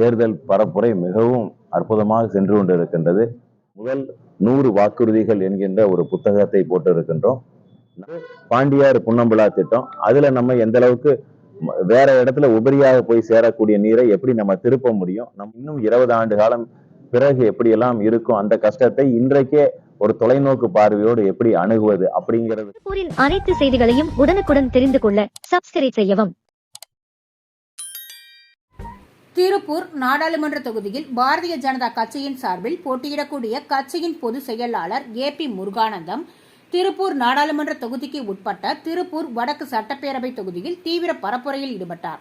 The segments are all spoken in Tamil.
தேர்தல் பரப்புரை மிகவும் அற்புதமாக சென்று கொண்டிருக்கின்றது. முதல் நூறு வாக்குறுதிகள் என்கின்ற ஒரு புத்தகத்தை போட்டு இருக்கின்றோம் பாண்டியார் புன்னம்புலா திட்டம். அதுல நம்ம எந்த அளவுக்கு வேற இடத்துல உபரியாக போய் சேரக்கூடிய நீரை எப்படி நம்ம திருப்ப முடியும்? நம் இன்னும் இருபது ஆண்டு காலம் பிறகு எப்படி எல்லாம் இருக்கும்? அந்த கஷ்டத்தை இன்றைக்கே ஒரு தொலைநோக்கு பார்வையோடு எப்படி அணுகுவது அப்படிங்கிறது அனைத்து செய்திகளையும் உடனுக்குடன் தெரிந்து கொள்ள சப்ஸ்கிரைப் செய்யவும். திருப்பூர் நாடாளுமன்ற தொகுதியில் பாரதிய ஜனதா கட்சியின் சார்பில் போட்டியிடக்கூடிய கட்சியின் பொதுச் செயலாளர் ஏ பி முருகானந்தம் திருப்பூர் நாடாளுமன்ற தொகுதிக்கு உட்பட்ட திருப்பூர் வடக்கு சட்டப்பேரவை தொகுதியில் தீவிர பரப்புரையில் ஈடுபட்டார்.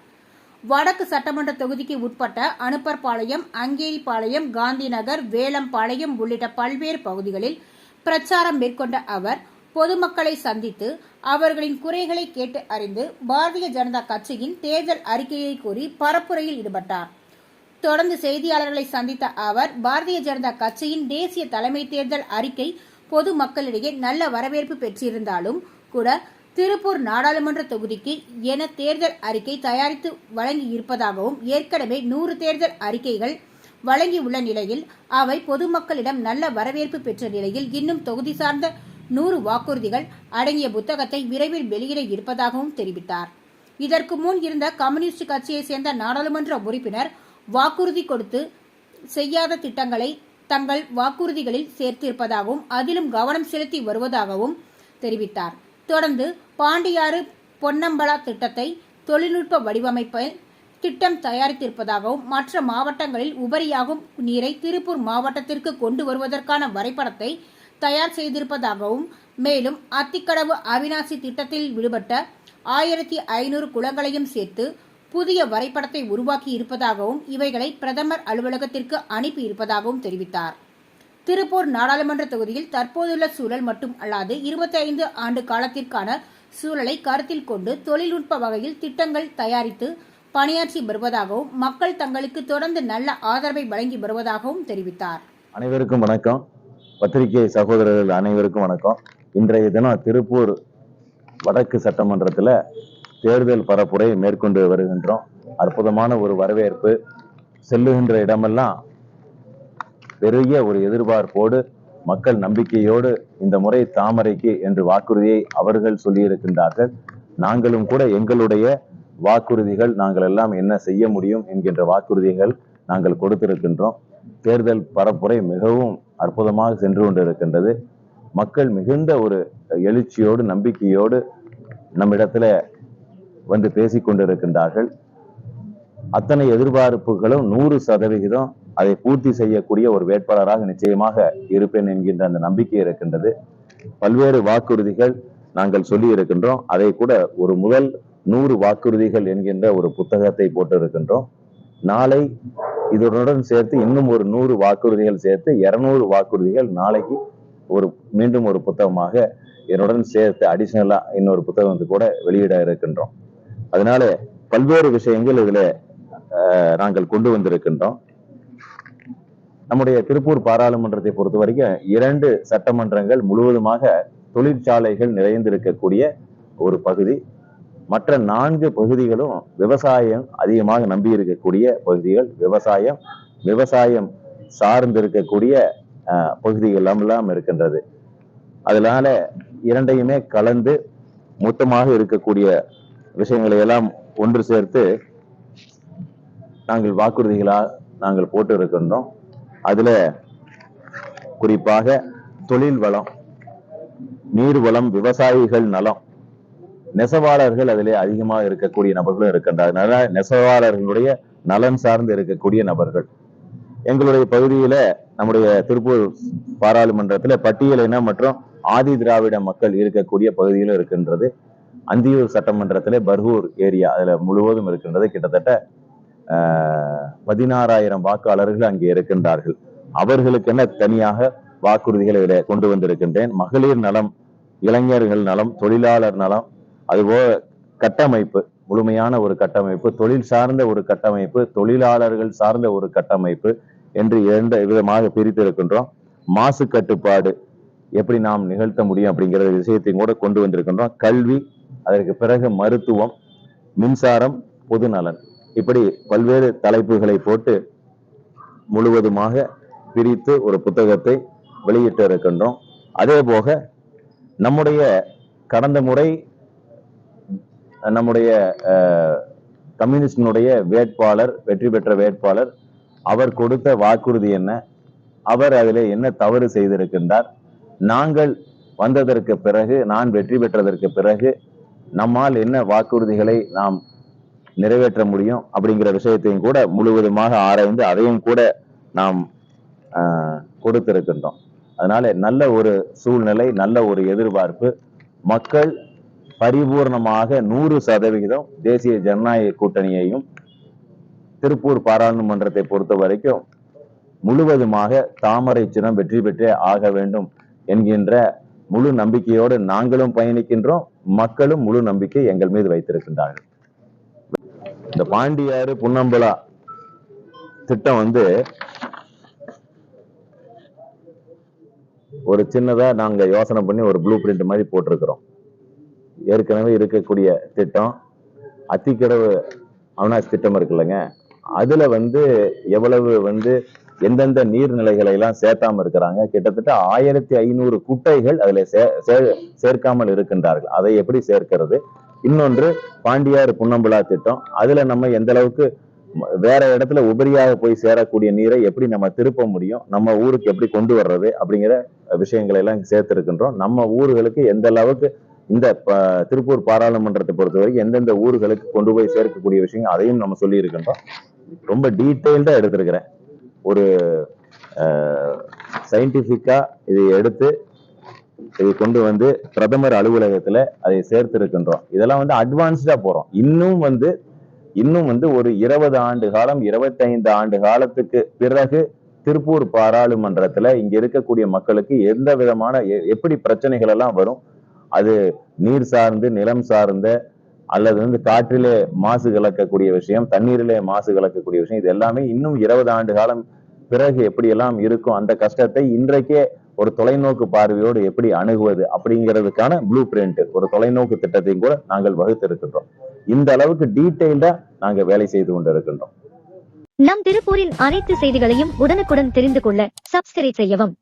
வடக்கு சட்டமன்ற தொகுதிக்கு உட்பட்ட அனுப்பர்பாளையம் அங்கேரிபாளையம் காந்திநகர் வேலம்பாளையம் உள்ளிட்ட பல்வேறு பகுதிகளில் பிரச்சாரம் மேற்கொண்ட அவர் பொதுமக்களை சந்தித்து அவர்களின் குறைகளை கேட்டு அறிந்து பாரதிய ஜனதா கட்சியின் தேர்தல் அறிக்கையை கூறி பரப்புரையில் ஈடுபட்டார். தொடர்ந்து செய்தியாளர்களை சந்தித்த அவர் பாரதிய ஜனதா கட்சியின் தேசிய தலைமை தேர்தல் அறிக்கை பொது மக்களிடையே நல்ல வரவேற்பு பெற்றிருந்தாலும் கூட திருப்பூர் நாடாளுமன்ற தொகுதிக்கு என தேர்தல் அறிக்கை தயாரித்து வழங்கி இருப்பதாகவும் ஏற்கனவே நூறு தேர்தல் அறிக்கைகள் வழங்கியுள்ள நிலையில் அவை பொதுமக்களிடம் நல்ல வரவேற்பு பெற்ற நிலையில் இன்னும் தொகுதி சார்ந்த நூறு வாக்குறுதிகள் அடங்கிய புத்தகத்தை விரைவில் வெளியிட இருப்பதாகவும் தெரிவித்தார். இதற்கு முன் இருந்த கம்யூனிஸ்ட் கட்சியை சேர்ந்த நாடாளுமன்ற உறுப்பினர் வாக்குறுதி கொடுத்து செய்யாத திட்டங்களை தங்கள் வாக்குறுதிகளில் சேர்த்திருப்பதாகவும் அதிலும் கவனம் செலுத்தி வருவதாகவும் தெரிவித்தார். தொடர்ந்து பாண்டியாறு பொன்னம்பலா திட்டத்தை தொழில்நுட்ப வடிவமைப்பில் திட்டம் தயாரித்திருப்பதாகவும் மற்ற மாவட்டங்களில் உபரியாகும் நீரை திருப்பூர் மாவட்டத்திற்கு கொண்டு வருவதற்கான வரைபடத்தை தயார் செய்திருப்பதாகவும் மேலும் அத்திக்கடவு அவினாசி திட்டத்தில் விடுபட்ட ஆயிரத்தி ஐநூறு குளங்களையும் சேர்த்து புதிய வரைபடத்தை உருவாக்கி இருப்பதாகவும் இவைகளை பிரதமர் அலுவலகத்திற்கு அனுப்பி இருப்பதாகவும் தெரிவித்தார். திருப்பூர் நாடாளுமன்ற தொகுதியில் தற்போதுள்ள சூழல் மட்டும் அல்லாது 25 ஆண்டு காலத்திற்கான சூழலை கருத்தில் கொண்டு தொழில்நுட்ப வகையில் திட்டங்கள் தயாரித்து பணியாற்றி வருவதாகவும் மக்கள் தங்களுக்கு தொடர்ந்து நல்ல ஆதரவை வழங்கி வருவதாகவும் தெரிவித்தார். அனைவருக்கும் வணக்கம். பத்திரிகை சகோதரர்கள் அனைவருக்கும் வணக்கம். இன்றைய தினம் திருப்பூர் வடக்கு சட்டமன்றத்தில் தேர்தல் பரப்புரை மேற்கொண்டு வருகின்றோம். அற்புதமான ஒரு வரவேற்பு. செல்லுகின்ற இடமெல்லாம் பெரிய ஒரு எதிர்பார்ப்போடு மக்கள் நம்பிக்கையோடு இந்த முறை தாமரைக்கு என்று வாக்குறுதியை அவர்கள் சொல்லியிருக்கின்றார்கள். நாங்களும் கூட எங்களுடைய வாக்குறுதிகள் நாங்கள் எல்லாம் என்ன செய்ய முடியும் என்கின்ற வாக்குறுதிகள் நாங்கள் கொடுத்திருக்கின்றோம். தேர்தல் பரப்புரை மிகவும் அற்புதமாக சென்று கொண்டிருக்கின்றது. மக்கள் மிகுந்த ஒரு எழுச்சியோடு நம்பிக்கையோடு நம்மிடத்துல வந்து பேசிக் கொண்டிருக்கின்றார்கள். அத்தனை எதிர்பார்ப்புகளும் நூறு சதவிகிதம் அதை பூர்த்தி செய்யக்கூடிய ஒரு வேட்பாளராக நிச்சயமாக இருப்பேன் என்கின்ற அந்த நம்பிக்கை இருக்கின்றது. பல்வேறு வாக்குறுதிகள் நாங்கள் சொல்லி இருக்கின்றோம் அதை கூட ஒரு முதல் நூறு வாக்குறுதிகள் என்கின்ற ஒரு புத்தகத்தை போட்டு இருக்கின்றோம் நாளை இதனுடன் சேர்த்து இன்னும் ஒரு நூறு வாக்குறுதிகள் சேர்த்து இருநூறு வாக்குறுதிகள் நாளைக்கு ஒரு மீண்டும் ஒரு புத்தகமாக என்னுடன் சேர்த்து அடிஷனலா இன்னொரு புத்தகத்தை கூட வெளியிட இருக்கின்றோம். அதனால பல்வேறு விஷயங்கள் இதுல அஹ், நாங்கள் கொண்டு வந்திருக்கின்றோம். நம்முடைய திருப்பூர் பாராளுமன்றத்தை பொறுத்த வரைக்கும் இரண்டு சட்டமன்றங்கள் முழுவதுமாக தொழிற்சாலைகள் நிறைந்திருக்கக்கூடிய ஒரு பகுதி. மற்ற நான்கு பகுதிகளும் விவசாயம் அதிகமாக நம்பி இருக்கக்கூடிய பகுதிகள். விவசாயம் விவசாயம் சார்ந்து இருக்கக்கூடிய பகுதிகள் எல்லாம் இருக்கின்றது. அதனால இரண்டையுமே கலந்து மொத்தமாக இருக்கக்கூடிய விஷயங்களை எல்லாம் ஒன்று சேர்த்து நாங்கள் வாக்குறுதிகளாக நாங்கள் போட்டு இருக்கின்றோம் அதில் குறிப்பாக தொழில் வளம் நீர் வளம் விவசாயிகள் நலம் நெசவாளர்கள் அதிலே அதிகமாக இருக்கக்கூடிய நபர்களும் இருக்கின்றார் அதனால நெசவாளர்களுடைய நலன் சார்ந்து இருக்கக்கூடிய நபர்கள். எங்களுடைய பகுதியில நம்முடைய திருப்பூர் பாராளுமன்றத்துல பட்டியலினம் மற்றும் ஆதி திராவிட மக்கள் இருக்கக்கூடிய பகுதியிலும் இருக்கின்றது. அந்தியூர் சட்டமன்றத்திலே பர்கூர் ஏரியா அதுல முழுவதும் இருக்கின்றது. கிட்டத்தட்ட ஆஹ், பதினாறாயிரம் வாக்காளர்கள் அங்கே இருக்கின்றார்கள். அவர்களுக்கென தனியாக வாக்குறுதிகளை கொண்டு வந்திருக்கின்றேன். மகளிர் நலம் இளைஞர்கள் நலம் தொழிலாளர் நலம் அதுபோல கட்டமைப்பு முழுமையான ஒரு கட்டமைப்பு தொழில் சார்ந்த ஒரு கட்டமைப்பு தொழிலாளர்கள் சார்ந்த ஒரு கட்டமைப்பு என்று இரண்டு விதமாக பிரித்திருக்கின்றோம் மாசு கட்டுப்பாடு எப்படி நாம் நிகழ்த்த முடியும் அப்படிங்கிற விஷயத்தையும் கூட கொண்டு வந்திருக்கின்றோம். கல்வி அதற்கு பிறகு மருத்துவம் மின்சாரம் பொது நலன் இப்படி பல்வேறு தலைப்புகளை போட்டு முழுவதுமாக பிரித்து ஒரு புத்தகத்தை வெளியிட்டு இருக்கின்றோம் அதே போக நம்முடைய கடந்த முறை நம்முடைய கம்யூனிஸ்டினுடைய வேட்பாளர் வெற்றி பெற்ற வேட்பாளர் அவர் கொடுத்த வாக்குறுதி என்ன? அவர் அதில் என்ன தவறு செய்திருக்கின்றார்? நாங்கள் வந்ததற்கு பிறகு நான் வெற்றி பெற்றதற்கு பிறகு நம்மால் என்ன வாக்குறுதிகளை நாம் நிறைவேற்ற முடியும் அப்படிங்கிற விஷயத்தையும் கூட முழுவதுமாக ஆராய்ந்து அதையும் கூட நாம் கொடுத்திருக்கின்றோம். அதனால நல்ல ஒரு சூழ்நிலை நல்ல ஒரு எதிர்பார்ப்பு. மக்கள் பரிபூர்ணமாக நூறு சதவிகிதம் தேசிய ஜனநாயக கூட்டணியையும் திருப்பூர் பாராளுமன்றத்தை பொறுத்த வரைக்கும் முழுவதுமாக தாமரை சின்னம் வெற்றி பெற்றே ஆக வேண்டும் என்கின்ற முழு நம்பிக்கையோடு நாங்களும் பயணிக்கின்றோம். மக்களும் முழு நம்பிக்கை எங்கள் மீது வைத்திருக்கின்றார்கள். இந்த பாண்டியாறு புன்னம்பலா திட்டம் வந்து ஒரு சின்னதா நாங்க யோசனை பண்ணி ஒரு ப்ளூ பிரிண்ட் மாதிரி போட்டிருக்கிறோம். ஏற்கனவே இருக்கக்கூடிய திட்டம் அத்திக்கடவு அவினாஷ் திட்டம் இருக்குல்லங்க அதுல வந்து எவ்வளவு வந்து எந்தெந்த நீர்நிலைகளை எல்லாம் சேர்த்தாம இருக்கிறாங்க கிட்டத்தட்ட ஆயிரத்தி ஐநூறு குட்டைகள் அதுல சே- சே- சேர்க்காமல் இருக்கின்றார்கள். அதை எப்படி சேர்க்கிறது? இன்னொன்று பாண்டியார் புன்னம்புலா திட்டம். அதுல நம்ம எந்த அளவுக்கு வேற இடத்துல உபரியாக போய் சேரக்கூடிய நீரை எப்படி நம்ம திருப்ப முடியும் நம்ம ஊருக்கு எப்படி கொண்டு வர்றது அப்படிங்கிற விஷயங்களை எல்லாம் சேர்த்திருக்கின்றோம். நம்ம ஊர்களுக்கு எந்த அளவுக்கு இந்த திருப்பூர் பாராளுமன்றத்தை பொறுத்தவரைக்கும் எந்தெந்த ஊர்களுக்கு கொண்டு போய் சேர்க்கக்கூடிய விஷயங்கள் அதையும் நம்ம சொல்லி இருக்கின்றோம் ரொம்ப டீட்டெயில்டா எடுத்திருக்கிறேன். ஒரு சயின்டிபிக்கா இதை எடுத்து இதை கொண்டு வந்து பிரதமர் அலுவலகத்துல அதை சேர்த்து இருக்கின்றோம் இதெல்லாம் வந்து அட்வான்ஸ்டா போறோம். இன்னும் வந்து இன்னும் வந்து ஒரு இருபது ஆண்டு காலம் இருபத்தைந்து ஆண்டு காலத்துக்கு பிறகு திருப்பூர் பாராளுமன்றத்துல இங்க இருக்கக்கூடிய மக்களுக்கு எந்த விதமான எப்படி பிரச்சனைகள் எல்லாம் வரும் அது நீர் சார்ந்து நிலம் சார்ந்த அல்லது வந்து காற்றிலே மாசு கலக்கக்கூடிய விஷயம் தண்ணீரிலே மாசு கலக்கக்கூடிய விஷயம் இது எல்லாமே இன்னும் இருபது ஆண்டு காலம் பிறகு எப்படியெல்லாம் இருக்கும் அந்த கஷ்டத்தை இன்றைக்கே ஒரு தொலைநோக்கு பார்வையோடு எப்படி அணுகுவது அப்படிங்கிறதுக்கான ப்ளூ பிரிண்ட் ஒரு தொலைநோக்கு திட்டத்தையும் கூட நாங்கள் வகுத்திருக்கின்றோம். இந்த அளவுக்கு டீட்டெயில்டா நாங்க வேலை செய்து கொண்டிருக்கின்றோம். நம் திருப்பூரின் அனைத்து செய்திகளையும் உடனுக்குடன் தெரிந்து கொள்ள சப்ஸ்கிரைப் செய்யவும்.